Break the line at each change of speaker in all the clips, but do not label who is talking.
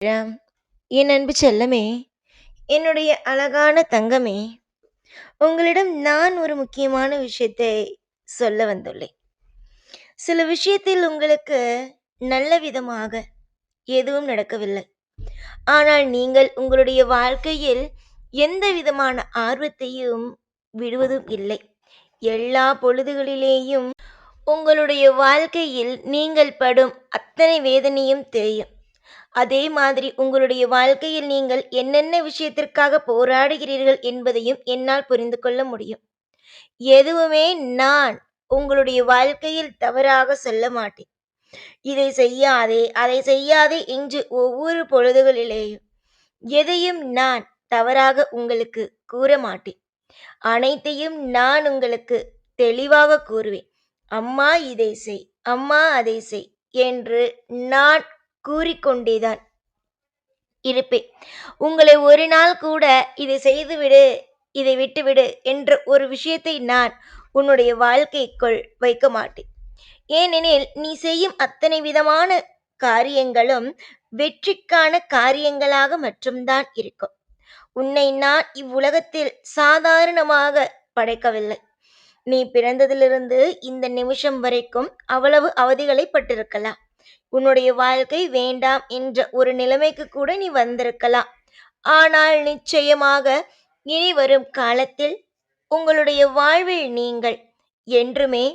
என் அன்பு செல்லமே என்னுடைய அழகான தங்கமே உங்களிடம் நான் ஒரு முக்கியமான விஷயத்தை சொல்ல வந்துள்ளேன். சில விஷயத்தில் உங்களுக்கு நல்ல விதமாக எதுவும் நடக்கவில்லை. ஆனால் நீங்கள் உங்களுடைய வாழ்க்கையில் எந்த விதமான ஆர்வத்தையும் விடுவதும் இல்லை. எல்லா பொழுதுகளிலேயும் உங்களுடைய வாழ்க்கையில் நீங்கள் படும் அத்தனை வேதனையும் தெரியும். அதே மாதிரி உங்களுடைய வாழ்க்கையில் நீங்கள் என்னென்ன விஷயத்திற்காக போராடுகிறீர்கள் என்பதையும் என்னால் புரிந்து கொள்ள முடியும். எதுவுமே நான் உங்களுடைய வாழ்க்கையில் தவறாக சொல்ல மாட்டேன். இதை செய்யாதே அதை செய்யாதே என்று ஒவ்வொரு பொழுதுகளிலேயும் எதையும் நான் தவறாக உங்களுக்கு கூற மாட்டேன். அனைத்தையும் நான் உங்களுக்கு தெளிவாக கூறுவேன். அம்மா இதை செய் அம்மா அதை செய் என்று நான் கூறிக்கொண்டேதான். இருப்பேன். உங்களை ஒரு நாள் கூட இதை செய்துவிடு இதை விட்டுவிடு என்ற ஒரு விஷயத்தை நான் உன்னுடைய வாழ்க்கைக்குள் வைக்க மாட்டேன். ஏனெனில் நீ செய்யும் அத்தனை விதமான காரியங்களும் வெற்றிக்கான காரியங்களாக மட்டும்தான் இருக்கும். உன்னை நான் இவ்வுலகத்தில் சாதாரணமாக படைக்கவில்லை. நீ பிறந்ததிலிருந்து இந்த நிமிஷம் வரைக்கும் அவ்வளவு அவதிகளை பட்டிருக்கலாம் உன்னுடைய வாழ்க்கை வேண்டாம் என்ற ஒரு நிலைமைக்கு கூட நீ வந்திருக்கலாம். ஆனால் நிச்சயமாக இனி வரும் காலத்தில் உங்களுடைய வாழ்வில் நீங்கள் என்றுமே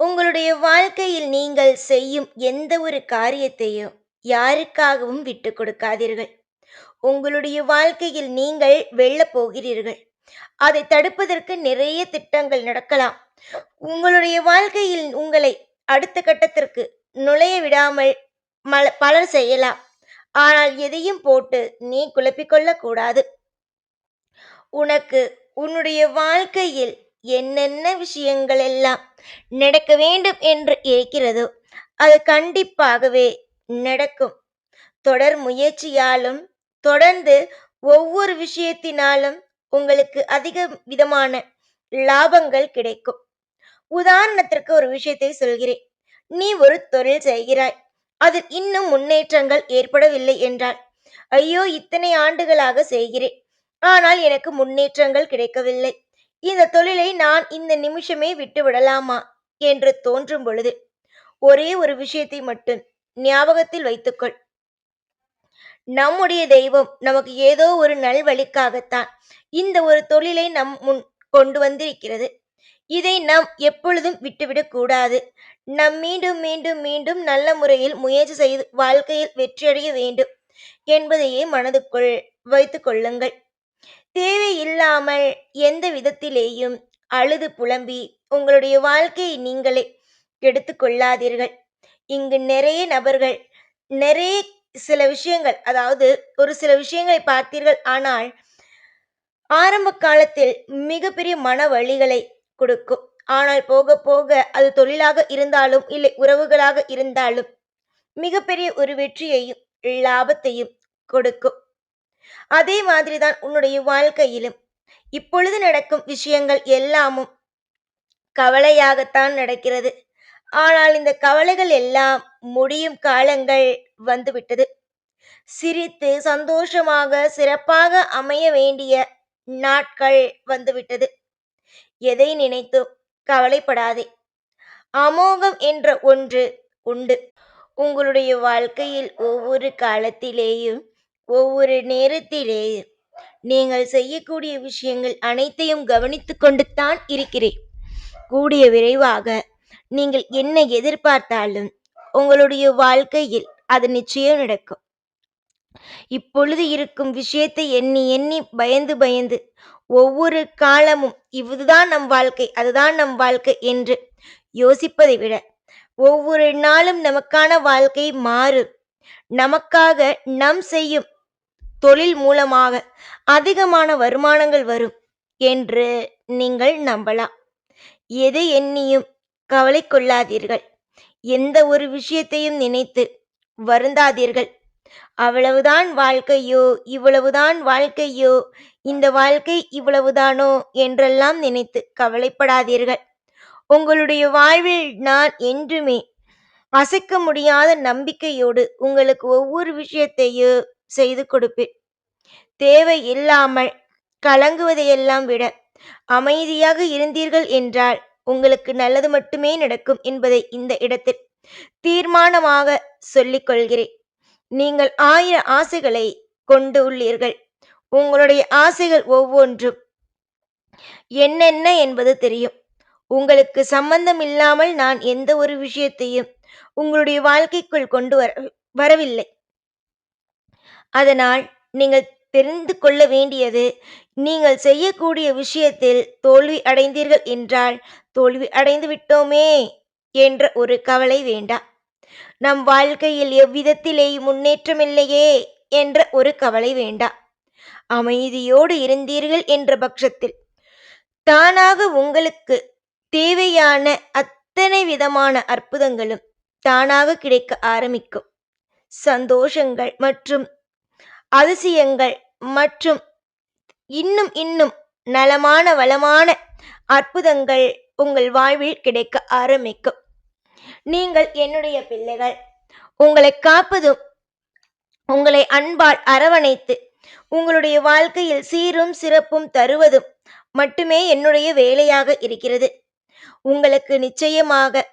உங்களுடைய வாழ்க்கையில் நீங்கள் செய்யும் எந்த ஒரு காரியத்தையும் யாருக்காகவும் விட்டு கொடுக்காதீர்கள். உங்களுடைய வாழ்க்கையில் நீங்கள் வெல்லப் போகிறீர்கள். அதை தடுப்பதற்கு நிறைய திட்டங்கள் நடக்கலாம். உங்களுடைய வாழ்க்கையில் உங்களை அடுத்த கட்டத்திற்கு நுழைய விடாமல் மல பலர் செய்யலாம். ஆனால் எதையும் போட்டு நீ குழப்பிக்கொள்ள கூடாது உனக்கு உன்னுடைய வாழ்க்கையில் என்னென்ன விஷயங்கள் எல்லாம் நடக்க வேண்டும் என்று இருக்கிறதோ அது கண்டிப்பாகவே நடக்கும். தொடர் முயற்சியாலும் தொடர்ந்து ஒவ்வொரு விஷயத்தினாலும் உங்களுக்கு அதிக விதமான லாபங்கள் கிடைக்கும். உதாரணத்திற்கு ஒரு விஷயத்தை சொல்கிறேன். நீ ஒரு தொழில் செய்கிறாய். அதில் இன்னும் முன்னேற்றங்கள் ஏற்படவில்லை என்றாள். ஐயோ இத்தனை ஆண்டுகளாக செய்கிறேன். ஆனால் எனக்கு முன்னேற்றங்கள் கிடைக்கவில்லை. இந்த தொழிலை நான் இந்த நிமிஷமே விட்டு விடலாமா? என்று தோன்றும் பொழுது ஒரே ஒரு விஷயத்தை மட்டும் ஞாபகத்தில் வைத்துக்கொள். நம்முடைய தெய்வம் நமக்கு ஏதோ ஒரு நல்வழிக்காகத்தான் இந்த ஒரு தொழிலை நம் முன் கொண்டு வந்திருக்கிறது. இதை நாம் எப்பொழுதும் விட்டுவிடக்கூடாது நம் நாம் மீண்டும் மீண்டும் மீண்டும் நல்ல முறையில் முயற்சி செய்து வாழ்க்கையில் வெற்றியடைய வேண்டும் என்பதையே மனதுக்குள் வைத்து கொள்ளுங்கள். தேவையில்லாமல் எந்த விதத்திலேயும் அழுது புலம்பி உங்களுடைய வாழ்க்கையை நீங்களே கெடுத்து கொள்ளாதீர்கள். இங்கு நிறைய நபர்கள் நிறைய சில விஷயங்கள் அதாவது ஒரு சில விஷயங்களை பார்த்தீர்கள் ஆனால் ஆரம்ப காலத்தில் மிகப்பெரிய மன வழிகளை கொடுக்கும். ஆனால் போக போக அது தொழிலாக இருந்தாலும் இல்லை உறவுகளாக இருந்தாலும் மிகப்பெரிய ஒரு வெற்றியையும் லாபத்தையும் கொடுக்கும். அதே மாதிரிதான் உன்னுடைய வாழ்க்கையிலும். இப்பொழுது நடக்கும் விஷயங்கள் எல்லாமும் கவலையாகத்தான் நடக்கிறது. ஆனால் இந்த கவலைகள் எல்லாம் முடியும் காலங்கள் வந்துவிட்டது. சிரித்து சந்தோஷமாக சிறப்பாக அமைய வேண்டிய நாட்கள் வந்துவிட்டது. எதை நினைத்தும் கவலைப்படாதே. அமோகம் என்ற ஒன்று உண்டு. உங்களுடைய வாழ்க்கையில் ஒவ்வொரு காலத்திலேயும் ஒவ்வொரு நேரத்திலேயும் நீங்கள் செய்யக்கூடிய விஷயங்கள் அனைத்தையும் கவனித்து கொண்டு தான் இருக்கிறேன் கூடிய விரைவாக நீங்கள் என்ன எதிர்பார்த்தாலும் உங்களுடைய வாழ்க்கையில் அது நிச்சயம் நடக்கும். இப்பொழுது இருக்கும் விஷயத்தை எண்ணி எண்ணி பயந்து பயந்து ஒவ்வொரு காலமும் இதுதான் நம் வாழ்க்கை அதுதான் நம் வாழ்க்கை என்று யோசிப்பதை விட ஒவ்வொரு நாளும் நமக்கான வாழ்க்கை மாறும். நமக்காக நம் செய்யும் தொழில் மூலமாக அதிகமான வருமானங்கள் வரும் என்று நீங்கள் நம்பலாம். எது எண்ணியும் கவலை கொள்ளாதீர்கள். எந்த ஒரு விஷயத்தையும் நினைத்து வருந்தாதீர்கள். அவ்வளவுதான் வாழ்க்கையோ இவ்வளவுதான் வாழ்க்கையோ இந்த வாழ்க்கை இவ்வளவுதானோ என்றெல்லாம் நினைத்து கவலைப்படாதீர்கள். உங்களுடைய வாழ்வில் நான் என்றுமே அசைக்க முடியாத நம்பிக்கையோடு உங்களுக்கு ஒவ்வொரு விஷயத்தையும் செய்து கொடுப்பேன். தேவை இல்லாமல் கலங்குவதையெல்லாம் விட அமைதியாக இருந்தீர்கள் என்றால் உங்களுக்கு நல்லது மட்டுமே நடக்கும் என்பதை இந்த இடத்தில் தீர்மானமாக சொல்லிக் கொள்கிறேன் நீங்கள் ஆயிரம் ஆசைகளை கொண்டு உள்ளீர்கள். உங்களுடைய ஆசைகள் ஒவ்வொன்றும் என்னென்ன என்பது தெரியும். உங்களுக்கு சம்பந்தம் இல்லாமல் நான் எந்த ஒரு விஷயத்தையும் உங்களுடைய வாழ்க்கைக்குள் கொண்டு வர வரவில்லை. அதனால் நீங்கள் தெரிந்து கொள்ள வேண்டியது நீங்கள் செய்யக்கூடிய விஷயத்தில் தோல்வி அடைந்தீர்கள் என்றால் தோல்வி அடைந்து விட்டோமே என்ற ஒரு கவலை வேண்டாம். நம் வாழ்க்கையில் எவ்விதத்திலேயும் முன்னேற்றமில்லையே என்ற ஒரு கவலை வேண்டாம் அமைதியோடு இருந்தீர்கள் என்ற பட்சத்தில் தானாக உங்களுக்கு தேவையான அத்தனை விதமான அற்புதங்களும் தானாக கிடைக்க ஆரம்பிக்கும். சந்தோஷங்கள் மற்றும் அதிசயங்கள் மற்றும் இன்னும் இன்னும் நலமான வளமான அற்புதங்கள் உங்கள் வாழ்வில் கிடைக்க ஆரம்பிக்கும். நீங்கள் என்னுடைய பிள்ளைகள். உங்களை காப்பதும் உங்களை அன்பால் அரவணைத்து உங்களுடைய வாழ்க்கையில் சீரும் சிறப்பும் தருவதும் மட்டுமே என்னுடைய வேலையாக இருக்கிறது. உங்களுக்கு நிச்சயமாக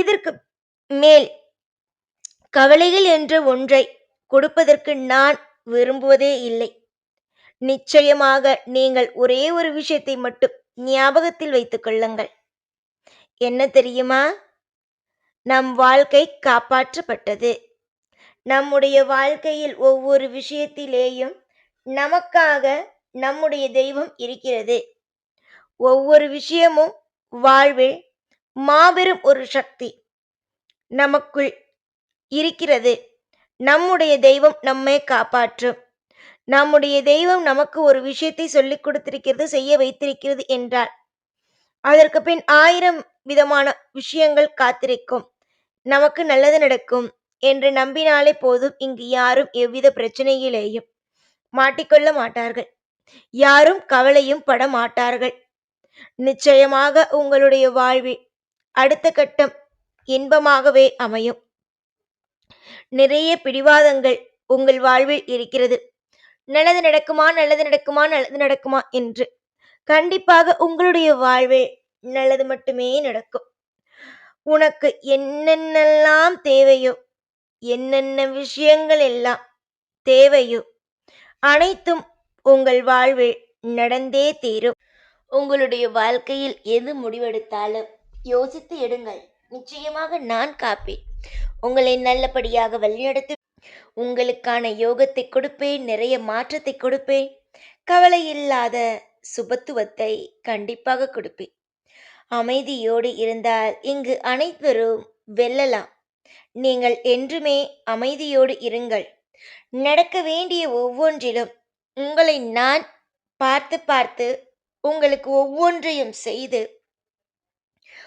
இதற்கு மேல் கவலைகள் என்ற ஒன்றை கொடுப்பதற்கு நான் விரும்புவதே இல்லை. நிச்சயமாக நீங்கள் ஒரே ஒரு விஷயத்தை மட்டும் ஞாபகத்தில் வைத்துக் கொள்ளுங்கள். என்ன தெரியுமா? நம் வாழ்க்கை காப்பாற்றப்பட்டது. நம்முடைய வாழ்க்கையில் ஒவ்வொரு விஷயத்திலேயும் நமக்காக நம்முடைய தெய்வம் இருக்கிறது. ஒவ்வொரு விஷயமும் வாழ்வில் மாபெரும் ஒரு சக்தி நமக்குள் இருக்கிறது. நம்முடைய தெய்வம் நம்மை காப்பாற்றும். நம்முடைய தெய்வம் நமக்கு ஒரு விஷயத்தை சொல்லிக் கொடுத்திருக்கிறது செய்ய வைத்திருக்கிறது என்றால் அதற்கு பின் ஆயிரம் விதமான விஷயங்கள் காத்திருக்கும். நமக்கு நல்லது நடக்கும் என்று நம்பினாலே போதும் இங்கு யாரும் எவ்வித பிரச்சனையிலேயும் மாட்டிக்கொள்ள மாட்டார்கள். யாரும் கவலையும் பட மாட்டார்கள். நிச்சயமாக உங்களுடைய வாழ்வில் அடுத்த கட்டம் இன்பமாகவே அமையும். நிறைய பிடிவாதங்கள் உங்கள் வாழ்வில் இருக்கிறது. நல்லது நடக்குமா நல்லது நடக்குமா நல்லது நடக்குமா என்று கண்டிப்பாக உங்களுடைய வாழ்வில் நல்லது மட்டுமே நடக்கும். உனக்கு என்னென்னலாம் தேவையோ என்னென்ன விஷயங்கள் எல்லாம் தேவையோ அனைத்தும் உங்கள் வாழ்வில் நடந்தே தீரும். உங்களுடைய வாழ்க்கையில் எது முடிவெடுத்தாலும் யோசித்து எடுங்கள். நிச்சயமாக நான் காப்பேன். உங்களை நல்லபடியாக வழிநடத்தி உங்களுக்கான யோகத்தை கொடுப்பேன் நிறைய மாற்றத்தை கொடுப்பேன். கவலை இல்லாத சுபத்துவத்தை கண்டிப்பாக கொடுப்பேன். அமைதியோடு இருந்தால் இங்கு அனைவரும் வெல்லலாம். நீங்கள் என்றுமே அமைதியோடு இருங்கள். நடக்க வேண்டிய ஒவ்வொன்றிலும் உங்களை நான் பார்த்து பார்த்து உங்களுக்கு ஒவ்வொன்றையும் செய்து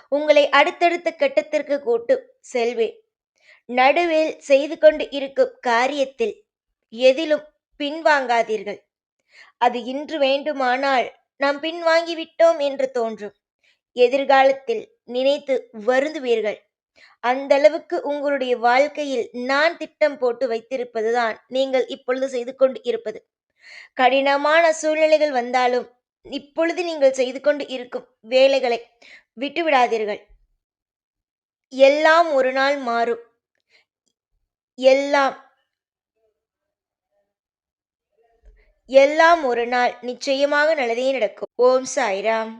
உங்களை அடுத்தடுத்த கட்டத்திற்கு கூட்டு செல்வேன். நடுவில் செய்து கொண்டு இருக்கும் காரியத்தில் எதிலும் பின்வாங்காதீர்கள். அது இன்று வேண்டுமானால் நாம் பின்வாங்கிவிட்டோம் என்று தோன்றும். எதிர்காலத்தில் நினைத்து வருந்துவீர்கள். அந்த அளவுக்கு உங்களுடைய வாழ்க்கையில் நான் திட்டம் போட்டு வைத்திருப்பதுதான் நீங்கள் இப்பொழுது செய்து கொண்டு இருப்பது. கடினமான சூழ்நிலைகள் வந்தாலும் இப்பொழுது நீங்கள் செய்து கொண்டு இருக்கும் வேலைகளை விட்டுவிடாதீர்கள். எல்லாம் ஒரு நாள் மாறும். எல்லாம் எல்லாம் ஒரு நாள் நிச்சயமாக நல்லதே நடக்கும். ஓம் சாய்ராம்.